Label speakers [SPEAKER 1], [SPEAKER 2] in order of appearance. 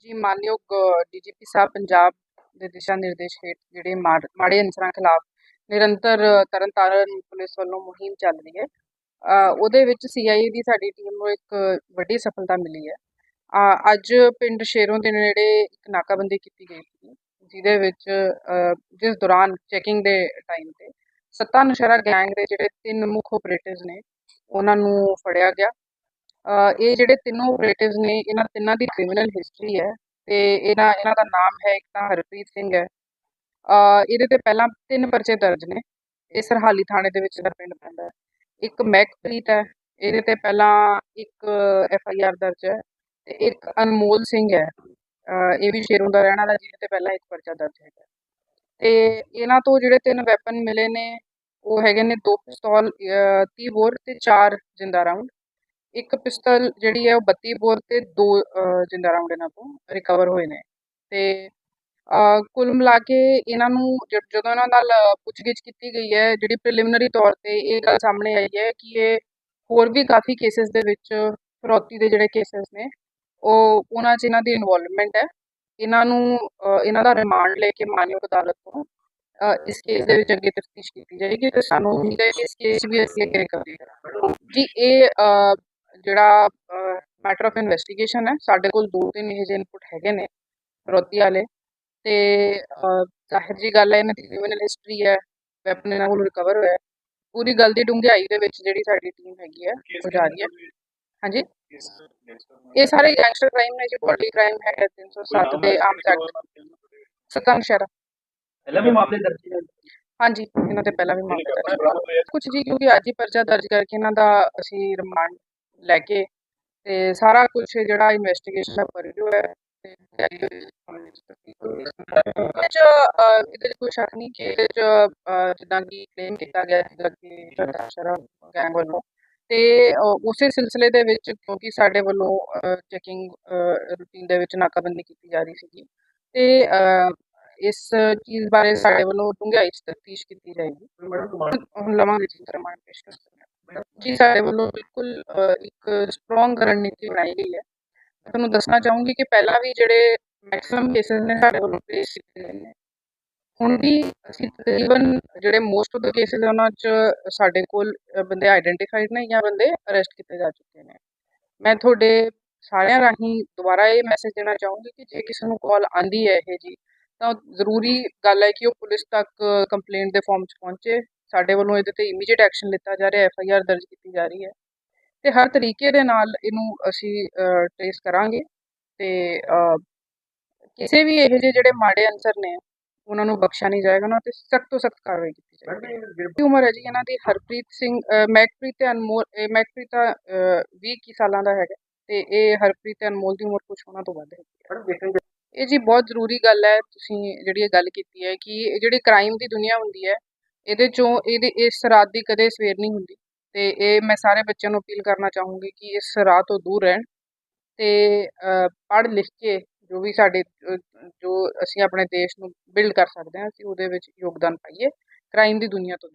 [SPEAKER 1] ਜੀ ਮਾਨਯੋਗ ਡੀਜੀਪੀ ਸਾਹਿਬ ਪੰਜਾਬ ਦੇ ਦਿਸ਼ਾ ਨਿਰਦੇਸ਼ ਹੇਠ ਜਿਹੜੇ ਮਾੜ- ਮਾੜੇ ਅਨਸਰਾਂ ਖਿਲਾਫ ਨਿਰੰਤਰ ਤਰਨਤਾਰਨ ਪੁਲਿਸ ਵੱਲੋਂ ਮੁਹਿੰਮ ਚੱਲ ਰਹੀ ਹੈ। ਉਹਦੇ ਵਿੱਚ ਸੀਆਈਏ ਦੀ ਸਾਡੀ ਟੀਮ ਨੂੰ ਇੱਕ ਵੱਡੀ ਸਫਲਤਾ ਮਿਲੀ ਹੈ। ਅੱਜ ਪਿੰਡ ਸ਼ੇਰੋਂ ਦੇ ਨੇੜੇ ਇੱਕ ਨਾਕਾਬੰਦੀ ਕੀਤੀ ਗਈ ਸੀ, ਜਿਹਦੇ ਵਿੱਚ ਜਿਸ ਦੌਰਾਨ ਚੈਕਿੰਗ ਦੇ ਟਾਈਮ ਤੇ ਸੱਤਾ ਨਸ਼ਰਾ ਗੈਂਗ ਦੇ ਜਿਹੜੇ ਤਿੰਨ ਮੁੱਖ ਆਪਰੇਟਿਵਸ ਨੇ, ਉਹਨਾਂ ਨੂੰ ਫੜਿਆ ਗਿਆ। ਇਹ ਜਿਹੜੇ ਤਿੰਨੋਂ ਆਪਰੇਟਿਵਸ ਨੇ, ਇਹਨਾਂ ਤਿੰਨਾਂ ਦੀ ਕ੍ਰਿਮੀਨਲ ਹਿਸਟਰੀ ਹੈ ਤੇ ਇਹਨਾਂ ਇਹਨਾਂ ਦਾ ਨਾਮ ਹੈ ਇੱਕ ਤਾਂ ਹਰਪ੍ਰੀਤ ਸਿੰਘ ਹੈ। ਇਹਦੇ ਤੇ ਪਹਿਲਾਂ ਤਿੰਨ ਪਰਚੇ ਦਰਜ ਨੇ, ਇਹ ਸਰਹਾਲੀ ਥਾਣੇ ਦੇ ਵਿੱਚ ਦਾ ਪਿੰਡ ਪੈਂਦਾ ਹੈ। ਇੱਕ ਮਹਿਕਪ੍ਰੀਤ ਹੈ, ਇਹਦੇ ਤੇ ਪਹਿਲਾਂ ਇੱਕ ਐਫ ਆਈ ਆਰ ਦਰਜ ਹੈ ਤੇ ਇੱਕ ਅਨਮੋਲ ਸਿੰਘ ਹੈ। ਇਹ ਵੀ ਸ਼ੇਰੋਂ ਦਾ ਰਹਿਣ ਵਾਲਾ ਜਿਹਦੇ ਤੇ ਪਹਿਲਾਂ ਇੱਕ ਪਰਚਾ ਦਰਜ ਹੈਗਾ। ਤੇ ਇਹਨਾਂ ਤੋਂ ਜਿਹੜੇ ਤਿੰਨ ਵੈਪਨ ਮਿਲੇ ਨੇ, ਉਹ ਹੈਗੇ ਨੇ ਦੋ ਪਿਸਤੌਲ 30 ਬੋਰ ਤੇ ਚਾਰ ਜਿੰਦਾ ਰਾਉਂਡ ਇੱਕ ਪਿਸਤਲ ਜਿਹੜੀ ਹੈ ਉਹ 32 ਬੋਰ ਤੇ ਦੋ ਜਿੰਦਾ ਰਾਉਂਡ ਇਹਨਾਂ ਤੋਂ ਰਿਕਵਰ ਹੋਏ ਨੇ। ਤੇ ਕੁੱਲ ਮਿਲਾ ਕੇ ਇਹਨਾਂ ਨੂੰ ਜ- ਜਦੋਂ ਇਹਨਾਂ ਨਾਲ ਪੁੱਛਗਿੱਛ ਕੀਤੀ ਗਈ ਹੈ ਜਿਹੜੀ ਪ੍ਰੀਲਿਮਿਨਰੀ ਤੌਰ ਤੇ ਇਹ ਗੱਲ ਸਾਹਮਣੇ ਆਈ ਹੈ ਕਿ ਇਹ ਹੋਰ ਵੀ ਕਾਫੀ ਕੇਸਿਸ ਦੇ ਵਿੱਚ ਫਰੋਤੀ ਦੇ ਜਿਹੜੇ ਕੇਸਿਸ ਨੇ ਉਹ ਉਹਨਾਂ 'ਚ ਇਹਨਾਂ ਦੀ ਇਨਵੋਲਵਮੈਂਟ ਹੈ। ਇਹਨਾਂ ਨੂੰ ਅ, ਇਹਨਾਂ ਦਾ ਰਿਮਾਂਡ ਲੈ ਕੇ ਮਾਨਯੋਗ ਅਦਾਲਤ ਤੋਂ ਅ, ਇਸ ਕੇਸ ਦੇ ਵਿੱਚ ਅੱਗੇ ਤਫਤੀਸ਼ ਕੀਤੀ ਜਾਏਗੀ ਤੇ ਸਾਨੂੰ ਉਮੀਦ ਹੈ ਕਿ ਇਸ ਕੇਸ 'ਚ ਵੀ ਅਸੀਂ ਅੱਗੇ ਰਿਕਵਰੀ ਕਰਾਂਗੇ ਜੀ ਇਹ ਅ, ਜਿਹੜਾ ਮੈਟਰ ਆਫ ਇਨਵੈਸਟੀਗੇਸ਼ਨ ਹੈ ਸਾਡੇ ਕੋਲ ਦੋ ਤਿੰਨ ਇਹੋ ਜਿਹੇ ਇਨਪੁਟ ਹੈਗੇ ਨੇ ਫਰੌਤੀ ਵਾਲੇ। ਤੇ ਜ਼ਾਹਿਰ ਜੀ ਗੱਲ ਹੈ ਇਹਨਾਂ ਦੀ ਕ੍ਰਿਮੀਨਲ ਹਿਸਟਰੀ ਹੈ ਵੈਪਨ ਇਹਨਾਂ ਕੋਲ ਰਿਕਵਰ ਹੋਇਆ ਹੈ। ਪੂਰੀ ਗੱਲ ਦੀ ਡੂੰਘਾਈ ਦੇ ਵਿੱਚ ਜਿਹੜੀ ਸਾਡੀ ਟੀਮ ਹੈਗੀ ਹੈ ਉਹ ਜਾ ਰਹੀ ਹੈ। ਹਾਂਜੀ? ਇਹ ਸਾਰੇ ਗੈਂਗਸਟਰ ਕ੍ਰਾਈਮ ਨੇ ਜੀ ਬੋਡੀ ਕ੍ਰਾਈਮ ਹੈ 307 ਦੇ ਆਮ ਐਕਟ ਸਤੰਗ ਸ਼ਹਿਰ।
[SPEAKER 2] ਪਹਿਲਾਂ ਵੀ ਮਾਮਲੇ ਦਰਜ ਨੇ?
[SPEAKER 1] ਹਾਂਜੀ ਇਹਨਾਂ ਤੇ ਪਹਿਲਾਂ ਵੀ ਮਾਮਲਾ ਦਰਜ ਕੁਝ ਜੀ ਕਿਉਂਕਿ ਅੱਜ ਹੀ ਪਰਚਾ ਦਰਜ ਕਰਕੇ ਇਹਨਾਂ ਦਾ ਅਸੀਂ ਰਿਮਾਂਡ ਲੈ ਕੇ ਤੇ ਸਾਰਾ ਕੁਝ ਜਿਹੜਾ ਇਨਵੈਸਟੀਗੇਸ਼ਨ ਦਾ ਪਰਵਿਊ ਹੈ ਤੇ ਇਹਦੇ ਕੋਈ ਸ਼ੱਕ ਨਹੀਂ ਕਿ ਇਹਦੇ ਜਿੱਦਾਂ ਕਿ ਕਲੇਮ ਕੀਤਾ ਗਿਆ ਸੀਗਾ ਕਿ ਸ਼ਰਾ ਗੈਂਗ ਵੱਲੋਂ ਤੇ ਉਸੇ ਸਿਲਸਿਲੇ ਦੇ ਵਿੱਚ ਕਿਉਂਕਿ ਸਾਡੇ ਵੱਲੋਂ ਚੈਕਿੰਗ ਰੂਟੀਨ ਦੇ ਵਿੱਚ ਨਾਕਾਬੰਦੀ ਕੀਤੀ ਜਾ ਰਹੀ ਸੀਗੀ ਤੇ ਇਸ ਚੀਜ਼ ਬਾਰੇ ਸਾਡੇ ਵੱਲੋਂ ਡੂੰਘਾਈ ਤਫਤੀਸ਼ ਕੀਤੀ ਜਾਏਗੀ ਹੁਣ ਲਵਾਂਗੇ ਜੀ ਰਿਮਾਂਡ ਪੇਸ਼ ਕਰ ਸਕਦੇ ਜੀ ਸਾਡੇ ਵੱਲੋਂ ਬਿਲਕੁਲ ਇੱਕ ਸਟਰੋਂਗ ਰਣਨੀਤੀ ਬਣਾਈ ਗਈ ਹੈ ਤੁਹਾਨੂੰ ਦੱਸਣਾ ਚਾਹੂੰਗੀ ਕਿ ਪਹਿਲਾਂ ਵੀ ਜਿਹੜੇ ਮੈਕਸਿਮਮ ਕੇਸਿਸ ਨੇ ਸਾਡੇ ਵੱਲੋਂ ਪੇਸ਼ ਕੀਤੇ ਗਏ ਨੇ। ਹੁਣ ਵੀ ਅਸੀਂ ਤਕਰੀਬਨ ਜਿਹੜੇ ਮੋਸਟ ਆਫ ਦਾ ਕੇਸਿਸ ਉਹਨਾਂ 'ਚ ਸਾਡੇ ਕੋਲ ਬੰਦੇ ਆਈਡੈਂਟੀਫਾਈਡ ਨੇ ਜਾਂ ਬੰਦੇ ਅਰੈਸਟ ਕੀਤੇ ਜਾ ਚੁੱਕੇ ਨੇ। ਮੈਂ ਤੁਹਾਡੇ ਸਾਰਿਆਂ ਰਾਹੀਂ ਦੁਬਾਰਾ ਇਹ ਮੈਸੇਜ ਦੇਣਾ ਚਾਹੂੰਗੀ ਕਿ ਜੇ ਕਿਸੇ ਨੂੰ ਕਾਲ ਆਂਦੀ ਹੈ ਇਹ ਜੀ, ਤਾਂ ਜ਼ਰੂਰੀ ਗੱਲ ਹੈ ਕਿ ਉਹ ਪੁਲਿਸ ਤੱਕ ਕੰਪਲੇਂਟ ਦੇ ਫਾਰਮ 'ਚ ਪਹੁੰਚੇ। ਸਾਡੇ ਵੱਲੋਂ ਇਹਦੇ ਤੇ ਇਮੀਡੀਏਟ ਐਕਸ਼ਨ ਲਿੱਤਾ ਜਾ ਰਿਹਾ ਐਫ ਆਈ ਆਰ ਦਰਜ ਕੀਤੀ ਜਾ ਰਹੀ ਹੈ। ਤੇ ਹਰ ਤਰੀਕੇ ਦੇ ਨਾਲ ਇਹਨੂੰ ਅਸੀਂ ਟ੍ਰੇਸ ਕਰਾਂਗੇ ਤੇ ਕਿਸੇ ਵੀ ਇਹੋ ਜਿਹੇ ਜਿਹੜੇ ਮਾੜੇ ਅਨਸਰ ਨੇ ਉਹਨਾਂ ਨੂੰ ਬਖਸ਼ਿਆ ਨਹੀਂ ਜਾਏਗਾ ਉਹਨਾਂ ਤੇ ਸਖਤ ਤੋਂ ਸਖਤ ਕਾਰਵਾਈ ਕੀਤੀ ਜਾਏਗੀ। ਉਮਰ ਹੈ ਜੀ ਇਹਨਾਂ ਦੀ? ਹਰਪ੍ਰੀਤ ਸਿੰਘ ਅ, ਮਹਿਕਪ੍ਰੀਤ ਤੇ ਅਨਮੋਲ ਇਹ ਮਹਿਕਪ੍ਰੀਤ ਤਾਂ 20 ਕੀ ਸਾਲਾਂ ਦਾ ਹੈਗਾ ਤੇ ਇਹ ਹਰਪ੍ਰੀਤ ਤੇ ਅਨਮੋਲ ਦੀ ਉਮਰ ਕੁਛ ਉਹਨਾਂ ਤੋਂ ਵੱਧ ਹੈ। ਇਹ ਜੀ ਬਹੁਤ ਜ਼ਰੂਰੀ ਗੱਲ ਹੈ ਤੁਸੀਂ ਜਿਹੜੀ ਇਹ ਗੱਲ ਕੀਤੀ ਹੈ ਕਿ ਜਿਹੜੀ ਕ੍ਰਾਈਮ ਦੀ ਦੁਨੀਆ ਹੁੰਦੀ ਹੈ ਇਹਦੇ ਚੋਂ ਇਹਦੇ ਇਸ ਰਾਤ ਦੀ ਕਦੇ ਸਵੇਰ ਨਹੀਂ ਹੁੰਦੀ। ਤੇ ਇਹ ਮੈਂ ਸਾਰੇ ਬੱਚਿਆਂ ਨੂੰ ਅਪੀਲ ਕਰਨਾ ਚਾਹੂੰਗੀ ਕਿ ਇਸ ਰਾਹ ਤੋਂ ਦੂਰ ਰਹਿਣ ਤੇ ਪੜ੍ਹ ਲਿਖ ਕੇ ਜੋ ਵੀ ਸਾਡੇ ਜੋ ਅਸੀਂ ਆਪਣੇ ਦੇਸ਼ ਨੂੰ ਬਿਲਡ ਕਰ ਸਕਦੇ ਹਾਂ, ਅਸੀਂ ਉਹਦੇ ਵਿੱਚ ਯੋਗਦਾਨ ਪਾਈਏ, ਕ੍ਰਾਈਮ ਦੀ ਦੁਨੀਆ ਤੋਂ